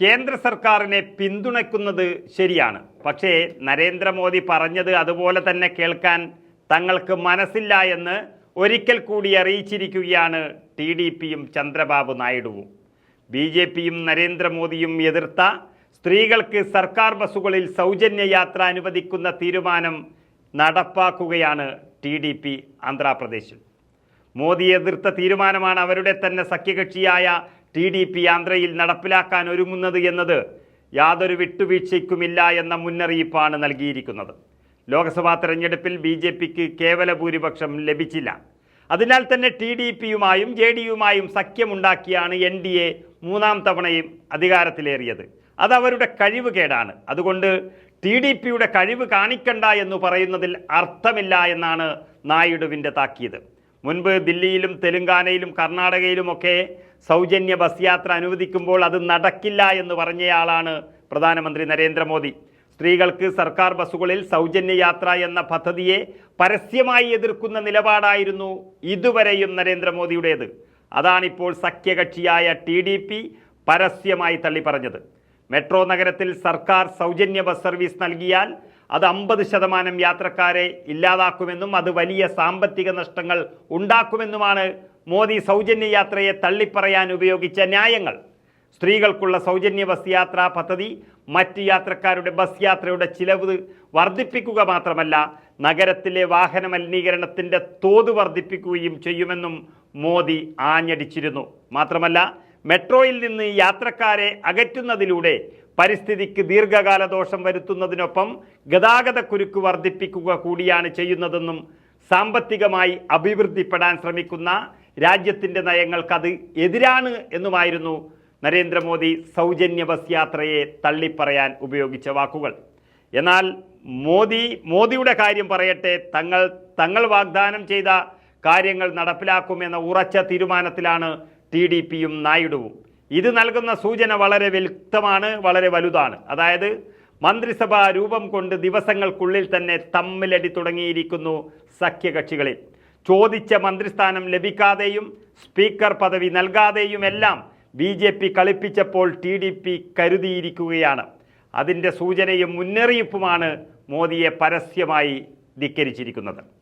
കേന്ദ്ര സർക്കാരിനെ പിന്തുണയ്ക്കുന്നത് ശരിയാണ്. പക്ഷേ നരേന്ദ്രമോദി പറഞ്ഞത് അതുപോലെ തന്നെ കേൾക്കാൻ തങ്ങൾക്ക് മനസ്സില്ല എന്ന് ഒരിക്കൽ കൂടി അറിയിച്ചിരിക്കുകയാണ് ടി ഡി പിയും ചന്ദ്രബാബു നായിഡുവും. ബി ജെ പിയും നരേന്ദ്രമോദിയും എതിർത്ത സ്ത്രീകൾക്ക് സർക്കാർ ബസ്സുകളിൽ സൗജന്യ യാത്ര അനുവദിക്കുന്ന തീരുമാനം നടപ്പാക്കുകയാണ് ടി ഡി പി ആന്ധ്രാപ്രദേശിൽ. മോദി എതിർത്ത തീരുമാനമാണ് അവരുടെ തന്നെ സഖ്യകക്ഷിയായ ടി ഡി പി ആന്ധ്രയിൽ നടപ്പിലാക്കാൻ ഒരുങ്ങുന്നത് എന്നത് യാതൊരു വിട്ടുവീഴ്ചയ്ക്കുമില്ല എന്ന മുന്നറിയിപ്പാണ് നൽകിയിരിക്കുന്നത്. ലോക്സഭാ തെരഞ്ഞെടുപ്പിൽ ബി ജെ പിക്ക് കേവല ഭൂരിപക്ഷം ലഭിച്ചില്ല. അതിനാൽ തന്നെ ടി ഡി പിയുമായും ജെ ഡി യുമായും സഖ്യമുണ്ടാക്കിയാണ് എൻ ഡി എ മൂന്നാം തവണയും അധികാരത്തിലേറിയത്. അത് അവരുടെ കഴിവ് കേടാണ് അതുകൊണ്ട് ടി ഡി പിയുടെ കഴിവ് കാണിക്കണ്ട എന്ന് പറയുന്നതിൽ അർത്ഥമില്ല എന്നാണ് നായിഡുവിന്റെ താക്കീത്. മുൻപ് ദില്ലിയിലും തെലുങ്കാനയിലും കർണാടകയിലുമൊക്കെ സൗജന്യ ബസ് യാത്ര അനുവദിക്കുമ്പോൾ അത് നടക്കില്ല എന്ന് പറഞ്ഞയാളാണ് പ്രധാനമന്ത്രി നരേന്ദ്രമോദി. സ്ത്രീകൾക്ക് സർക്കാർ ബസ്സുകളിൽ സൗജന്യ യാത്ര എന്ന പദ്ധതിയെ പരസ്യമായി എതിർക്കുന്ന നിലപാടായിരുന്നു ഇതുവരെയും നരേന്ദ്രമോദിയുടേത്. അതാണിപ്പോൾ സഖ്യകക്ഷിയായ ടി ഡി പി പരസ്യമായി തള്ളിപ്പറഞ്ഞത്. മെട്രോ നഗരത്തിൽ സർക്കാർ സൗജന്യ ബസ് സർവീസ് നൽകിയാൽ അത് അമ്പത് ശതമാനം യാത്രക്കാരെ ഇല്ലാതാക്കുമെന്നും അത് വലിയ സാമ്പത്തിക നഷ്ടങ്ങൾ ഉണ്ടാക്കുമെന്നുമാണ് മോദി സൗജന്യ യാത്രയെ തള്ളിപ്പറയാൻ ഉപയോഗിച്ച ന്യായങ്ങൾ. സ്ത്രീകൾക്കുള്ള സൗജന്യ ബസ് യാത്രാ പദ്ധതി മറ്റ് യാത്രക്കാരുടെ ബസ് യാത്രയുടെ ചിലവ് വർദ്ധിപ്പിക്കുക മാത്രമല്ല നഗരത്തിലെ വാഹന മലിനീകരണത്തിന്റെ തോത് വർദ്ധിപ്പിക്കുകയും ചെയ്യുമെന്നും മോദി ആഞ്ഞടിച്ചിരുന്നു. മാത്രമല്ല മെട്രോയിൽ നിന്ന് യാത്രക്കാരെ അകറ്റുന്നതിലൂടെ പരിസ്ഥിതിക്ക് ദീർഘകാല ദോഷം വരുത്തുന്നതിനൊപ്പം ഗതാഗത കുരുക്ക് വർദ്ധിപ്പിക്കുക കൂടിയാണ് ചെയ്യുന്നതെന്നും സാമ്പത്തികമായി അഭിവൃദ്ധിപ്പെടാൻ ശ്രമിക്കുന്ന രാജ്യത്തിന്റെ നയങ്ങൾക്ക് അത് എതിരാണ് എന്നുമായിരുന്നു നരേന്ദ്രമോദി സൗജന്യ ബസ് യാത്രയെ തള്ളിപ്പറയാൻ ഉപയോഗിച്ച വാക്കുകൾ. എന്നാൽ മോദി മോദിയുടെ കാര്യം പറയട്ടെ തങ്ങൾ തങ്ങൾ വാഗ്ദാനം ചെയ്ത കാര്യങ്ങൾ നടപ്പിലാക്കുമെന്ന ഉറച്ച തീരുമാനത്തിലാണ് ടി ഡി പിയും നായിഡുവും. ഇത് നൽകുന്ന സൂചന വളരെ വ്യക്തമാണ് വളരെ വലുതാണ്. അതായത് മന്ത്രിസഭ രൂപം കൊണ്ട് ദിവസങ്ങൾക്കുള്ളിൽ തന്നെ തമ്മിലടി തുടങ്ങിയിരിക്കുന്നു സഖ്യകക്ഷികളിൽ. ചോദിച്ച മന്ത്രിസ്ഥാനം ലഭിക്കാതെയും സ്പീക്കർ പദവി നൽകാതെയും എല്ലാം ബി ജെ പി കളിപ്പിച്ചപ്പോൾ ടി ഡി പി കരുതിയിരിക്കുകയാണ്. അതിന്റെ സൂചനയും മുന്നറിയിപ്പുമാണ് മോദിയെ പരസ്യമായി ധിക്കരിച്ചിരിക്കുന്നത്.